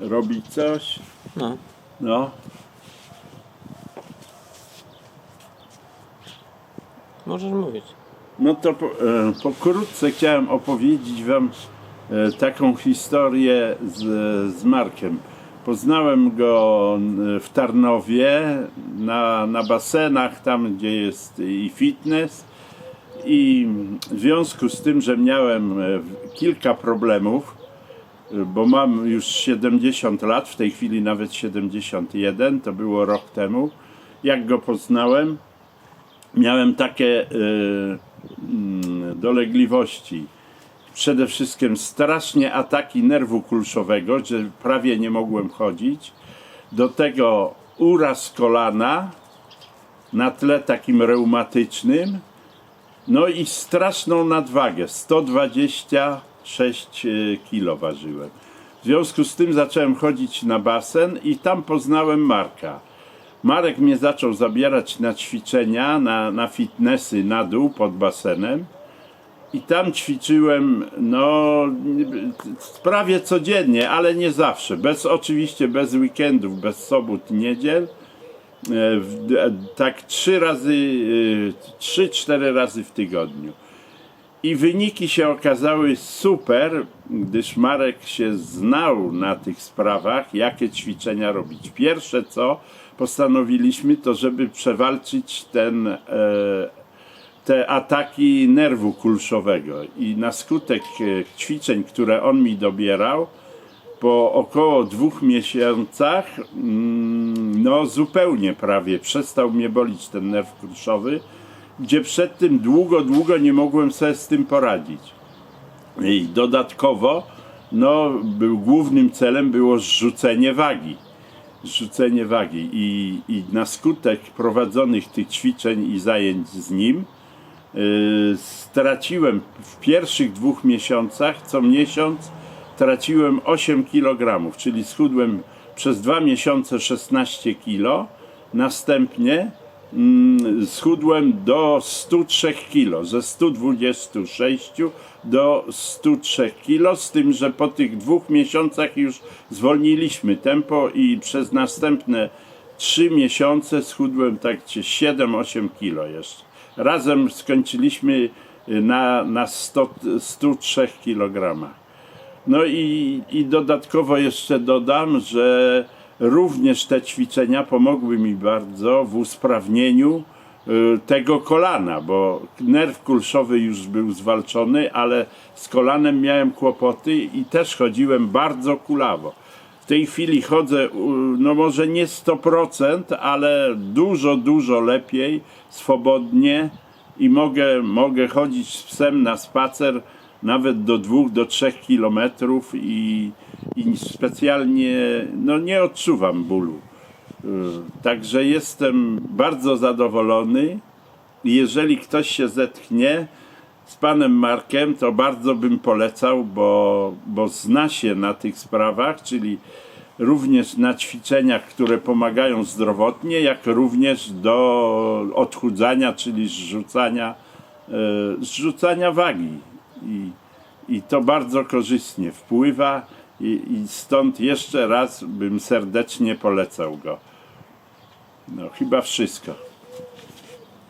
robić coś. No. No, Możesz mówić. no to po, e, pokrótce chciałem opowiedzieć Wam e, taką historię z, z Markiem. Poznałem go e, w Tarnowie na, na basenach, tam gdzie jest i fitness. I w związku z tym, że miałem e, kilka problemów, bo mam już 70 lat, w tej chwili nawet 71, to było rok temu, jak go poznałem, miałem takie e, mm, dolegliwości. Przede wszystkim strasznie ataki nerwu kulszowego, że prawie nie mogłem chodzić. Do tego uraz kolana na tle takim reumatycznym. No i straszną nadwagę. 126 kilo ważyłem. W związku z tym zacząłem chodzić na basen i tam poznałem Marka. Marek mnie zaczął zabierać na ćwiczenia, na, na fitnessy na dół pod basenem. I tam ćwiczyłem, no, prawie codziennie, ale nie zawsze. Bez, oczywiście bez weekendów, bez sobot, niedziel. E, e, Tak trzy razy, e, trzy, cztery razy w tygodniu. I wyniki się okazały super, gdyż Marek się znał na tych sprawach, jakie ćwiczenia robić. Pierwsze co postanowiliśmy, to żeby przewalczyć ten, e, te ataki nerwu kulszowego. I na skutek e, ćwiczeń, które on mi dobierał, po około dwóch miesiącach, mm, no zupełnie prawie przestał mnie bolić ten nerw kulszowy, gdzie przed tym długo, długo nie mogłem sobie z tym poradzić. I dodatkowo, no, był głównym celem było zrzucenie wagi. Zrzucenie wagi i, i na skutek prowadzonych tych ćwiczeń i zajęć z nim yy, straciłem w pierwszych dwóch miesiącach, co miesiąc traciłem 8 kg, czyli schudłem przez dwa miesiące 16 kg, następnie schudłem do 103 kg, ze 126 do 103 kg, z tym, że po tych dwóch miesiącach już zwolniliśmy tempo i przez następne 3 miesiące schudłem tak czy 7-8 kg jeszcze. Razem skończyliśmy y, na, na 100, 103 kg. No i, i dodatkowo jeszcze dodam, że również te ćwiczenia pomogły mi bardzo w usprawnieniu y, tego kolana, bo nerw kulszowy już był zwalczony, ale z kolanem miałem kłopoty i też chodziłem bardzo kulawo. W tej chwili chodzę, no może nie 100%, ale dużo, dużo lepiej, swobodnie i mogę, mogę chodzić z psem na spacer nawet do 2 do 3 kilometrów i, i specjalnie no, nie odczuwam bólu. Y, Także jestem bardzo zadowolony. Jeżeli ktoś się zetknie z panem Markiem, to bardzo bym polecał, bo, bo zna się na tych sprawach, czyli również na ćwiczeniach, które pomagają zdrowotnie, jak również do odchudzania, czyli zrzucania, e, zrzucania wagi. I, I to bardzo korzystnie wpływa i, i stąd jeszcze raz bym serdecznie polecał go. No chyba wszystko.